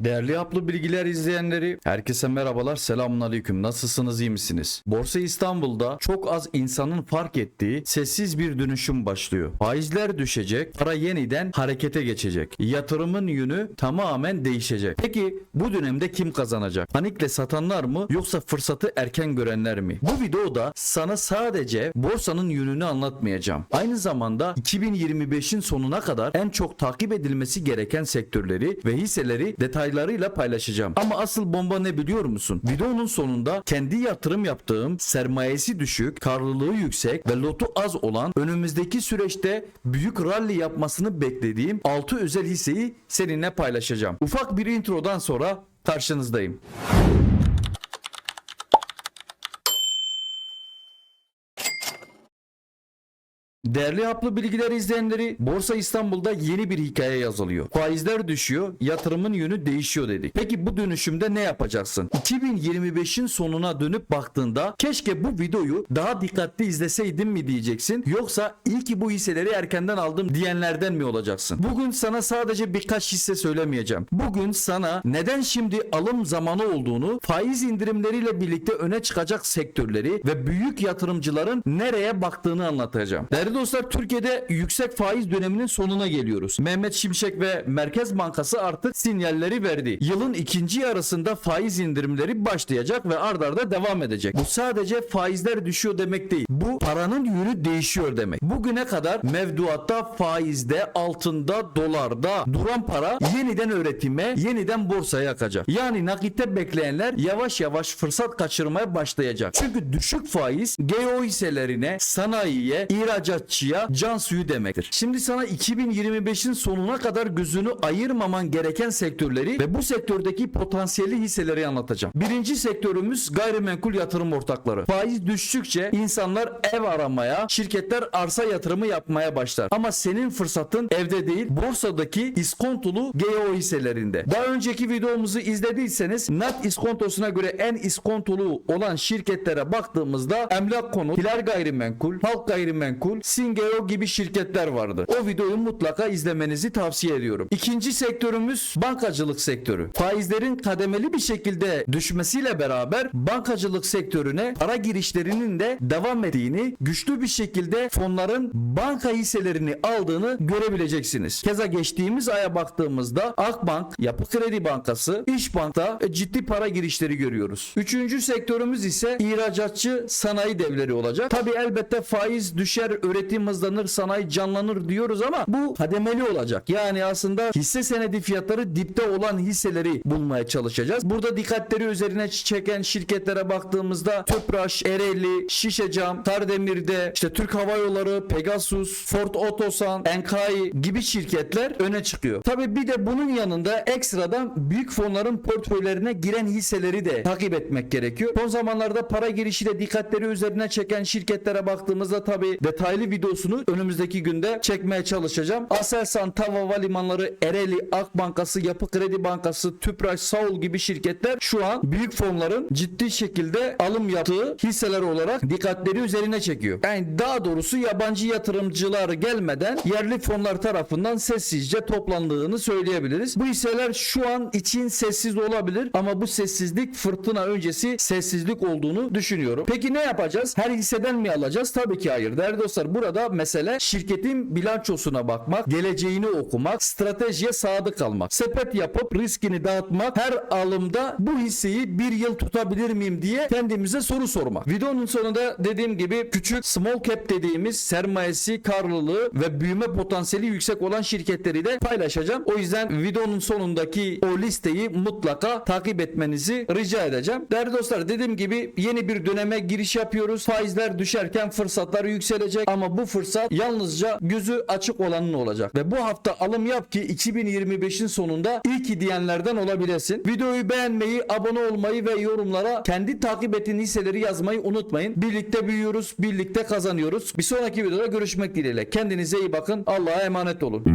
Değerli Yaplı Bilgiler izleyenleri, herkese merhabalar, selamun aleyküm. Nasılsınız, iyi misiniz? Borsa İstanbul'da çok az insanın fark ettiği sessiz bir dönüşüm başlıyor. Faizler düşecek, para yeniden harekete geçecek. Yatırımın yönü tamamen değişecek. Peki bu dönemde kim kazanacak? Panikle satanlar mı yoksa fırsatı erken görenler mi? Bu videoda sana sadece borsanın yönünü anlatmayacağım. Aynı zamanda 2025'in sonuna kadar en çok takip edilmesi gereken sektörleri ve hisseleri detaylarıyla paylaşacağım. Ama asıl bomba ne biliyor musun? Videonun sonunda kendi yatırım yaptığım, sermayesi düşük, karlılığı yüksek ve lotu az olan önümüzdeki süreçte büyük rally yapmasını beklediğim 6 özel hisseyi seninle paylaşacağım. Ufak bir introdan sonra karşınızdayım. Değerli haplı bilgiler izleyenleri Borsa İstanbul'da yeni bir hikaye yazılıyor. Faizler düşüyor, yatırımın yönü değişiyor dedik. Peki bu dönüşümde ne yapacaksın? 2025'in sonuna dönüp baktığında keşke bu videoyu daha dikkatli izleseydim mi diyeceksin yoksa iyi ki bu hisseleri erkenden aldım diyenlerden mi olacaksın? Bugün sana sadece birkaç hisse söylemeyeceğim. Bugün sana neden şimdi alım zamanı olduğunu, faiz indirimleriyle birlikte öne çıkacak sektörleri ve büyük yatırımcıların nereye baktığını anlatacağım. Değerli dostlar Türkiye'de yüksek faiz döneminin sonuna geliyoruz. Mehmet Şimşek ve Merkez Bankası artık sinyalleri verdi. Yılın ikinci yarısında faiz indirimleri başlayacak ve ard arda devam edecek. Bu sadece faizler düşüyor demek değil. Bu paranın yönü değişiyor demek. Bugüne kadar mevduatta, faizde, altında, dolarda duran para yeniden üretime, yeniden borsaya akacak. Yani nakitte bekleyenler yavaş yavaş fırsat kaçırmaya başlayacak. Çünkü düşük faiz GEO hisselerine, sanayiye, ihracatçıya can suyu demektir. Şimdi sana 2025'in sonuna kadar gözünü ayırmaman gereken sektörleri ve bu sektördeki potansiyeli hisseleri anlatacağım. Birinci sektörümüz gayrimenkul yatırım ortakları. Faiz düştükçe insanlar ev aramaya, şirketler arsa yatırımı yapmaya başlar. Ama senin fırsatın evde değil, borsadaki iskontolu GEO hisselerinde. Daha önceki videomuzu izlediyseniz NAT iskontosuna göre en iskontolu olan şirketlere baktığımızda Emlak Konut, Hilal Gayrimenkul, Halk Gayrimenkul, Singeo gibi şirketler vardı. O videoyu mutlaka izlemenizi tavsiye ediyorum. İkinci sektörümüz bankacılık sektörü. Faizlerin kademeli bir şekilde düşmesiyle beraber bankacılık sektörüne para girişlerinin de devam ettiğini, güçlü bir şekilde fonların banka hisselerini aldığını görebileceksiniz. Keza geçtiğimiz aya baktığımızda Akbank, Yapı Kredi Bankası, İşbank'ta ciddi para girişleri görüyoruz. Üçüncü sektörümüz ise ihracatçı sanayi devleri olacak. Tabi elbette faiz düşer, üretim hızlanır, sanayi canlanır diyoruz ama bu kademeli olacak. Yani aslında hisse senedi fiyatları dipte olan hisseleri bulmaya çalışacağız. Burada dikkatleri üzerine çeken şirketlere baktığımızda Tüpraş, Ereğli, Şişecam, Kardemir'de, işte Türk Hava Yolları, Pegasus, Ford Otosan, Enkai gibi şirketler öne çıkıyor. Tabi bir de bunun yanında ekstradan büyük fonların portföylerine giren hisseleri de takip etmek gerekiyor. Son zamanlarda para girişiyle dikkatleri üzerine çeken şirketlere baktığımızda tabi detaylı videosunu önümüzdeki günde çekmeye çalışacağım. Aselsan, TAV Havalimanları, Ereğli, Akbankası, Yapı Kredi Bankası, Tüpraş, Saul gibi şirketler şu an büyük fonların ciddi şekilde alım yaptığı hisseler olarak dikkatleri üzerine çekiyor. Yani daha doğrusu yabancı yatırımcılar gelmeden yerli fonlar tarafından sessizce toplandığını söyleyebiliriz. Bu hisseler şu an için sessiz olabilir ama bu sessizlik fırtına öncesi sessizlik olduğunu düşünüyorum. Peki ne yapacağız? Her hisseden mi alacağız? Tabii ki hayır. Değerli dostlar burada mesele şirketin bilançosuna bakmak, geleceğini okumak, stratejiye sadık kalmak. Sepet yapıp riskini dağıtmak, her alımda bu hisseyi bir yıl tutabilir miyim diye kendimize soru sormak. Videonun sonunda dediğim gibi küçük small cap dediğimiz sermayesi, karlılığı ve büyüme potansiyeli yüksek olan şirketleri de paylaşacağım. O yüzden videonun sonundaki o listeyi mutlaka takip etmenizi rica edeceğim. Değerli dostlar dediğim gibi yeni bir döneme giriş yapıyoruz. Faizler düşerken fırsatlar yükselecek ama bu fırsat yalnızca gözü açık olanın olacak. Ve bu hafta alım yap ki 2025'in sonunda ilk diyenlerden olabilesin. Videoyu beğenmeyi, abone olmayı ve yorumlara kendi takip ettiğin hisseleri yazmayı unutmayın. Birlikte büyüyoruz, birlikte kazanıyoruz. Bir sonraki videoda görüşmek dileğiyle. Kendinize iyi bakın. Allah'a emanet olun.